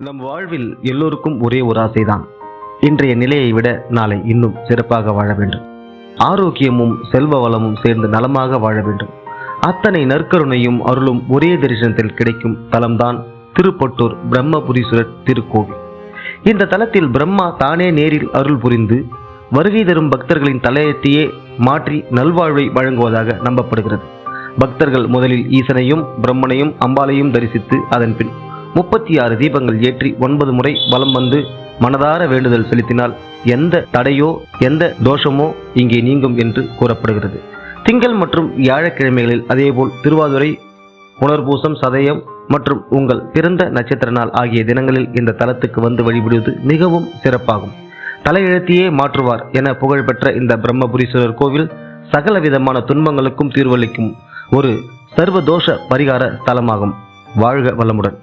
நம் வாழ்வில் எல்லோருக்கும் ஒரே ஒரு ஆசைதான். இன்றைய நிலையை விட நாளை இன்னும் சிறப்பாக வாழ வேண்டும். ஆரோக்கியமும் செல்வ வளமும் சேர்ந்து நலமாக வாழ வேண்டும். அத்தனை நற்கருணையும் அருளும் ஒரே தரிசனத்தில் கிடைக்கும் தலம்தான் திருப்பட்டூர் பிரம்மபுரீஸ்வரர் திருக்கோவில். இந்த தலத்தில் பிரம்மா தானே நேரில் அருள் புரிந்து வருகை தரும் பக்தர்களின் தலையத்தையே மாற்றி நல்வாழ்வை வழங்குவதாக நம்பப்படுகிறது. பக்தர்கள் முதலில் ஈசனையும் பிரம்மனையும் அம்பாளையும் தரிசித்து அதன் பின் முப்பத்தி ஆறு தீபங்கள் ஏற்றி ஒன்பது முறை வலம் வந்து மனதார வேண்டுதல் செலுத்தினால் எந்த தடையோ எந்த தோஷமோ இங்கே நீங்கும் என்று கூறப்படுகிறது. திங்கள் மற்றும் வியாழக்கிழமைகளில் அதேபோல் திருவாதுரை புனர்பூசம் சதயம் மற்றும் உங்கள் பிறந்த நட்சத்திர நாள் ஆகிய தினங்களில் இந்த தலத்துக்கு வந்து வழிபடுவது மிகவும் சிறப்பாகும். தலையெழுத்தையே மாற்றுவார் என புகழ்பெற்ற இந்த பிரம்மபுரீஸ்வரர் கோவில் சகல விதமான துன்பங்களுக்கும் தீர்வளிக்கும் ஒரு சர்வதோஷ பரிகார ஸ்தலமாகும். வாழ்க வளமுடன்.